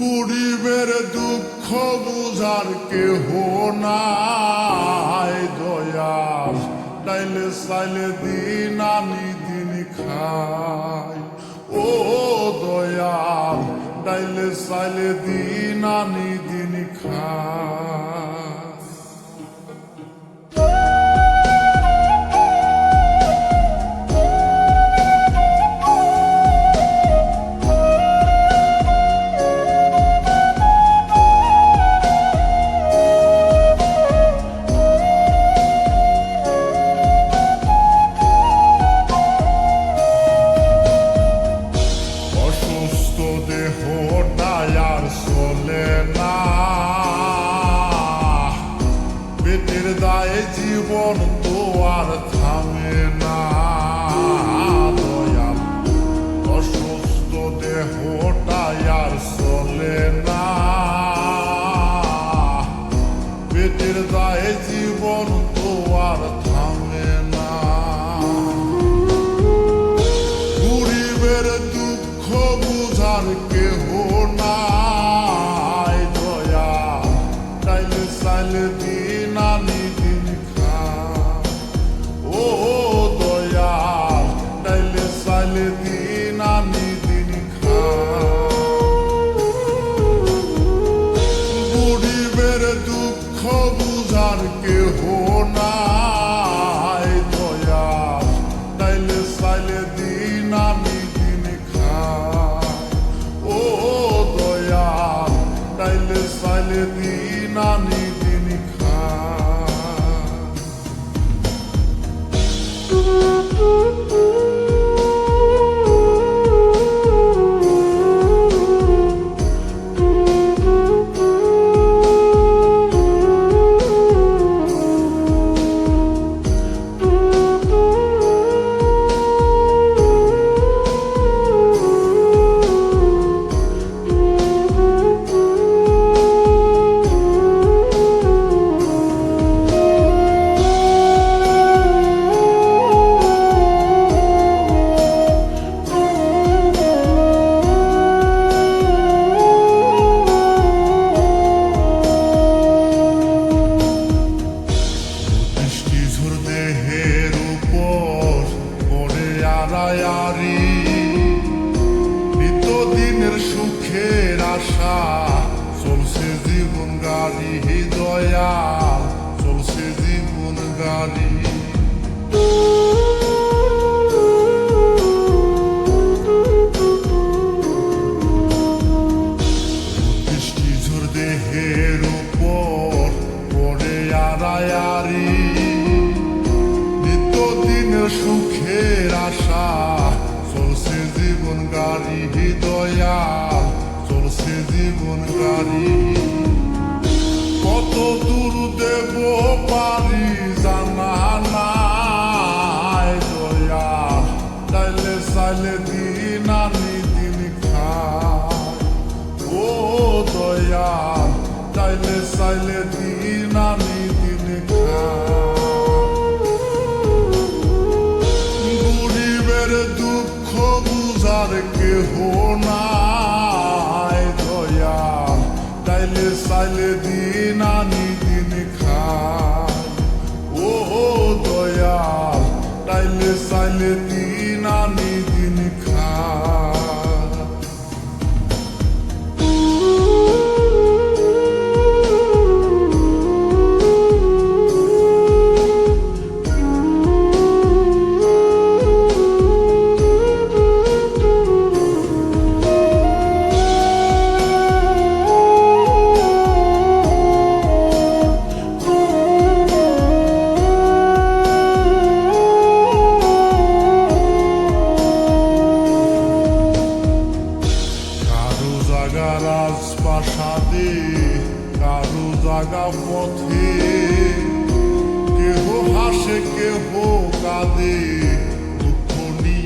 গরিবের দুঃখ বুঝার কেহ নাই। দয়া ডাইলে সাইলে দিন আনি দিন খাই। ও দয়া ডাইলে সাইলে দিন আনি দিন খাই। পেটের দায়ে জীবন তো আর থামে না। দয়াল, অসুস্থ দেহ আর চলে না। পেটের দায়ে জীবন গাড়ি দয়া চলছে জীবন গাড়ি। দেহের উপর পড়ে আড়ায়ারি নিত্যদিনের সুখের আশা, চলছে জীবন গাড়ি হৃদয়া চলছে জীবন গাড়ি। দূর দেব পারি জানা নাই দয়া চাইলে চাইলে দিন আনি দিন খাই ও দয়া চাইলে চাইলে দিন আনি চাইলে চাইলে দিন আনি দিন খাই ও দয়া তাইলে চাইলে দিন আনি দিন খাই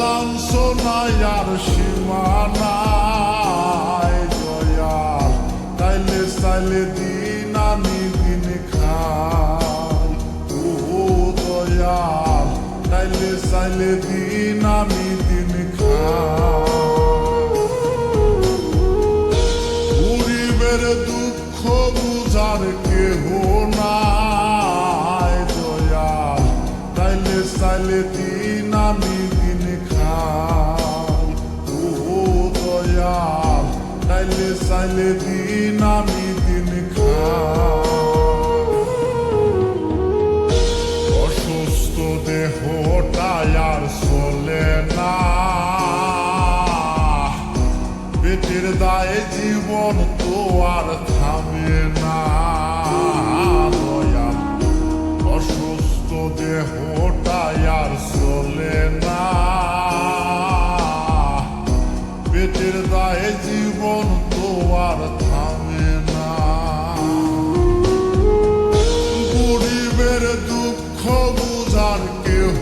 লাঞ্ছনায় আর সীমানায় দয়াল তাইলে তাইলে দিন আনি দিন খাই ও দয়াল তাইলে তাইলে দিন আমি দিন খাই গরিবের দুঃখ বুঝার কেহ নাই দয়াল তাইলে চাইলে দিন আমি তাইলে চাইলে দিন আমি দিন অসুস্থ দেহটাই আর চলে না পেটের দায়ে জীবন আর থামে না। গরিবের দুঃখ বুঝার কেহ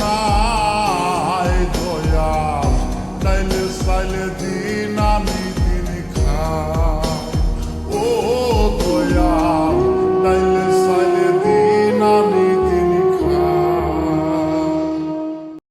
নাই। দয়া, চাইলে চাইলে দিন আমি দিন খা